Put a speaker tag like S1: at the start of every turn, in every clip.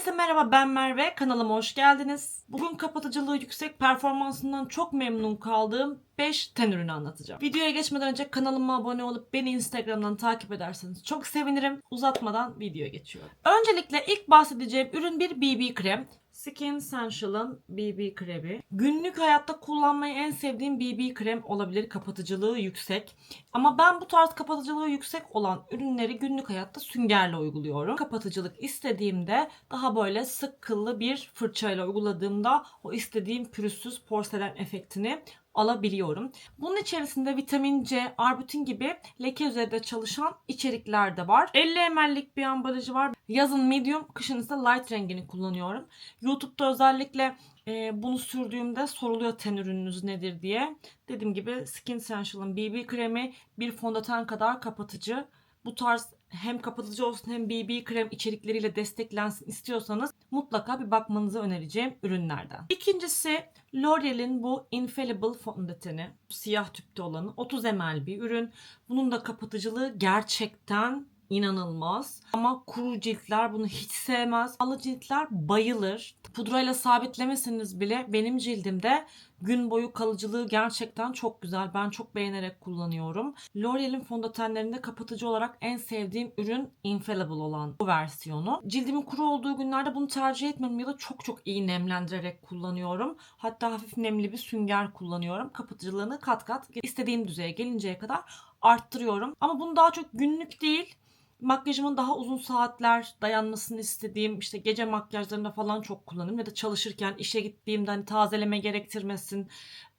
S1: Herkese merhaba ben Merve. Kanalıma hoş geldiniz. Bugün kapatıcılığı yüksek performansından çok memnun kaldığım 5 ten ürünü anlatacağım. Videoya geçmeden önce kanalıma abone olup beni Instagram'dan takip ederseniz çok sevinirim. Uzatmadan videoya geçiyorum. Öncelikle ilk bahsedeceğim ürün bir BB krem. Skin Essential'ın BB kremi. Günlük hayatta kullanmayı en sevdiğim BB krem olabilir. Kapatıcılığı yüksek. Ama ben bu tarz kapatıcılığı yüksek olan ürünleri günlük hayatta süngerle uyguluyorum. Kapatıcılık istediğimde daha böyle sık kıllı bir fırçayla uyguladığımda o istediğim pürüzsüz porselen efektini alabiliyorum. Bunun içerisinde vitamin C, arbutin gibi leke üzerinde çalışan içerikler de var. 50 ml'lik bir ambalajı var. Yazın medium, kışın ise light rengini kullanıyorum. YouTube'da özellikle e, bunu sürdüğümde soruluyor ten ürününüz nedir diye. Dediğim gibi Skin Essential'ın BB kremi bir fondöten kadar kapatıcı. Bu tarz hem kapatıcı olsun hem BB krem içerikleriyle desteklensin istiyorsanız mutlaka bir bakmanızı önereceğim ürünlerden. İkincisi L'Oreal'in bu Infallible fondöteni. Siyah tüpte olanı 30 ml bir ürün. Bunun da kapatıcılığı gerçekten inanılmaz. Ama kuru ciltler bunu hiç sevmez. Alı ciltler bayılır. Pudrayla sabitlemeseniz bile benim cildimde gün boyu kalıcılığı gerçekten çok güzel. Ben çok beğenerek kullanıyorum. L'Oreal'in fondötenlerinde kapatıcı olarak en sevdiğim ürün Infallible olan bu versiyonu. Cildimin kuru olduğu günlerde bunu tercih etmiyorum ya da çok çok iyi nemlendirerek kullanıyorum. Hatta hafif nemli bir sünger kullanıyorum. Kapatıcılığını kat kat istediğim düzeye gelinceye kadar arttırıyorum. Ama bunu daha çok günlük değil makyajımın daha uzun saatler dayanmasını istediğim işte gece makyajlarında falan çok kullanırım ya da çalışırken işe gittiğimde hani tazeleme gerektirmesin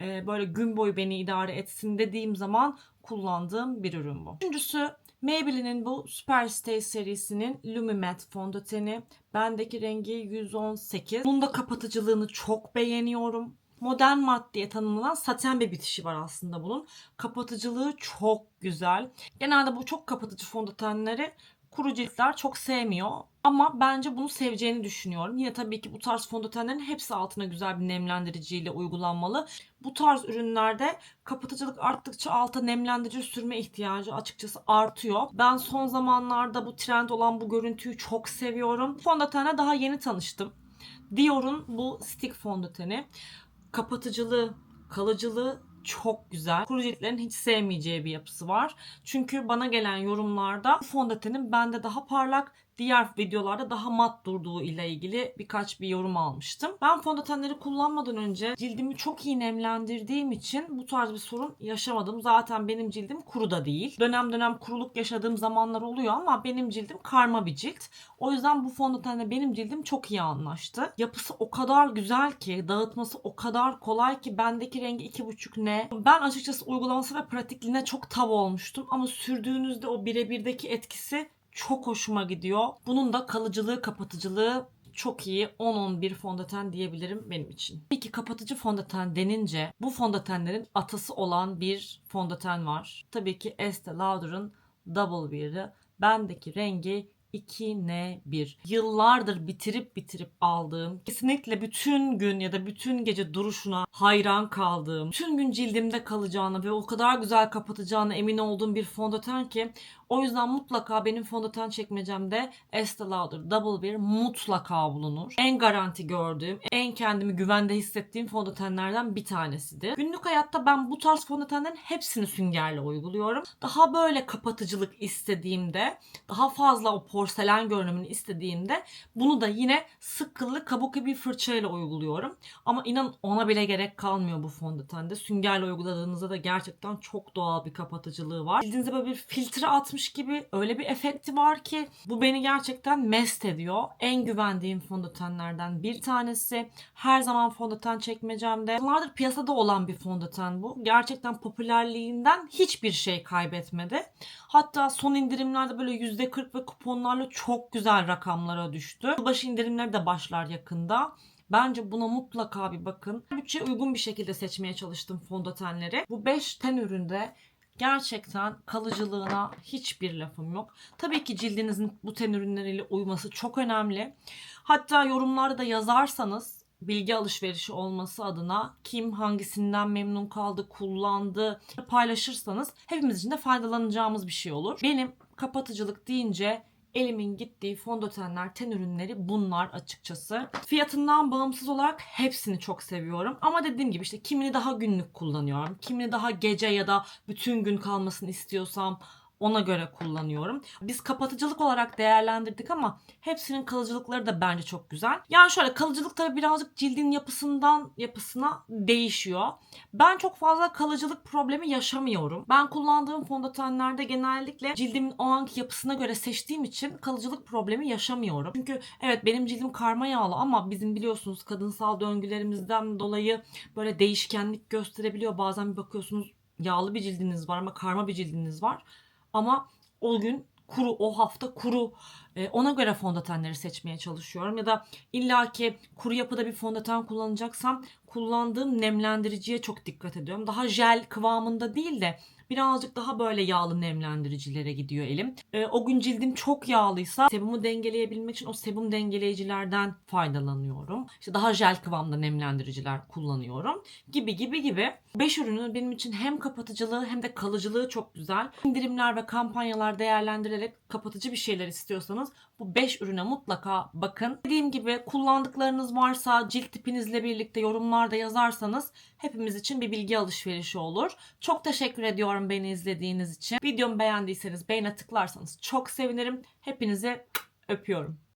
S1: e, böyle gün boyu beni idare etsin dediğim zaman kullandığım bir ürün bu. Üçüncüsü Maybelline'in bu Superstay serisinin Lumi Matte fondöteni. Bendeki rengi 118. Bunun da kapatıcılığını çok beğeniyorum modern mat tanımlanan saten bir bitişi var aslında bunun. Kapatıcılığı çok güzel. Genelde bu çok kapatıcı fondötenleri kuru ciltler çok sevmiyor. Ama bence bunu seveceğini düşünüyorum. Yine tabii ki bu tarz fondötenlerin hepsi altına güzel bir nemlendiriciyle uygulanmalı. Bu tarz ürünlerde kapatıcılık arttıkça alta nemlendirici sürme ihtiyacı açıkçası artıyor. Ben son zamanlarda bu trend olan bu görüntüyü çok seviyorum. Fondötenle daha yeni tanıştım. Dior'un bu stick fondöteni kapatıcılığı, kalıcılığı çok güzel. Kuru ciltlerin hiç sevmeyeceği bir yapısı var. Çünkü bana gelen yorumlarda fondötenin bende daha parlak, diğer videolarda daha mat durduğu ile ilgili birkaç bir yorum almıştım. Ben fondötenleri kullanmadan önce cildimi çok iyi nemlendirdiğim için bu tarz bir sorun yaşamadım. Zaten benim cildim kuru da değil. Dönem dönem kuruluk yaşadığım zamanlar oluyor ama benim cildim karma bir cilt. O yüzden bu fondötenle benim cildim çok iyi anlaştı. Yapısı o kadar güzel ki, dağıtması o kadar kolay ki bendeki rengi 2,5 ne. Ben açıkçası uygulaması ve pratikliğine çok tav olmuştum ama sürdüğünüzde o birebirdeki etkisi çok hoşuma gidiyor. Bunun da kalıcılığı, kapatıcılığı çok iyi 10-11 fondöten diyebilirim benim için. Peki kapatıcı fondöten denince bu fondötenlerin atası olan bir fondöten var. Tabii ki Estee Lauder'ın Double Wear'ı. Bendeki rengi 2N1. Yıllardır bitirip bitirip aldığım, kesinlikle bütün gün ya da bütün gece duruşuna hayran kaldığım, bütün gün cildimde kalacağını ve o kadar güzel kapatacağına emin olduğum bir fondöten ki o yüzden mutlaka benim fondöten çekmecemde Estee Lauder Double Wear mutlaka bulunur. En garanti gördüğüm, en kendimi güvende hissettiğim fondötenlerden bir tanesidir. Günlük hayatta ben bu tarz fondötenlerin hepsini süngerle uyguluyorum. Daha böyle kapatıcılık istediğimde, daha fazla o porselen görünümünü istediğimde bunu da yine sık kıllı kabuk bir fırçayla uyguluyorum. Ama inan ona bile gerek kalmıyor bu fondötende. Süngerle uyguladığınızda da gerçekten çok doğal bir kapatıcılığı var. Cildinize böyle bir filtre atmış gibi öyle bir efekti var ki bu beni gerçekten mest ediyor. En güvendiğim fondötenlerden bir tanesi. Her zaman fondöten çekmecemde. Yıllardır piyasada olan bir fondöten bu. Gerçekten popülerliğinden hiçbir şey kaybetmedi. Hatta son indirimlerde böyle %40 ve kuponlarla çok güzel rakamlara düştü. Yılbaşı indirimleri de başlar yakında. Bence buna mutlaka bir bakın. Bütçeye uygun bir şekilde seçmeye çalıştım fondötenleri. Bu 5 ten üründe gerçekten kalıcılığına hiçbir lafım yok. Tabii ki cildinizin bu ten ürünleriyle uyması çok önemli. Hatta yorumlarda da yazarsanız bilgi alışverişi olması adına kim hangisinden memnun kaldı, kullandı paylaşırsanız hepimiz için de faydalanacağımız bir şey olur. Benim kapatıcılık deyince elimin gittiği fondötenler, ten ürünleri bunlar açıkçası. Fiyatından bağımsız olarak hepsini çok seviyorum. Ama dediğim gibi işte kimini daha günlük kullanıyorum. Kimini daha gece ya da bütün gün kalmasını istiyorsam ona göre kullanıyorum. Biz kapatıcılık olarak değerlendirdik ama hepsinin kalıcılıkları da bence çok güzel. Yani şöyle kalıcılık tabii birazcık cildin yapısından yapısına değişiyor. Ben çok fazla kalıcılık problemi yaşamıyorum. Ben kullandığım fondötenlerde genellikle cildimin o anki yapısına göre seçtiğim için kalıcılık problemi yaşamıyorum. Çünkü evet benim cildim karma yağlı ama bizim biliyorsunuz kadınsal döngülerimizden dolayı böyle değişkenlik gösterebiliyor. Bazen bir bakıyorsunuz yağlı bir cildiniz var ama karma bir cildiniz var. Ama o gün kuru, o hafta kuru. E, ona göre fondötenleri seçmeye çalışıyorum. Ya da illaki kuru yapıda bir fondöten kullanacaksam kullandığım nemlendiriciye çok dikkat ediyorum. Daha jel kıvamında değil de birazcık daha böyle yağlı nemlendiricilere gidiyor elim. E, o gün cildim çok yağlıysa sebumu dengeleyebilmek için o sebum dengeleyicilerden faydalanıyorum. İşte daha jel kıvamda nemlendiriciler kullanıyorum. Gibi gibi gibi. 5 ürünün benim için hem kapatıcılığı hem de kalıcılığı çok güzel. İndirimler ve kampanyalar değerlendirerek kapatıcı bir şeyler istiyorsanız bu 5 ürüne mutlaka bakın. Dediğim gibi kullandıklarınız varsa cilt tipinizle birlikte yorumlarda yazarsanız hepimiz için bir bilgi alışverişi olur. Çok teşekkür ediyorum beni izlediğiniz için. Videomu beğendiyseniz beğene tıklarsanız çok sevinirim. Hepinizi öpüyorum.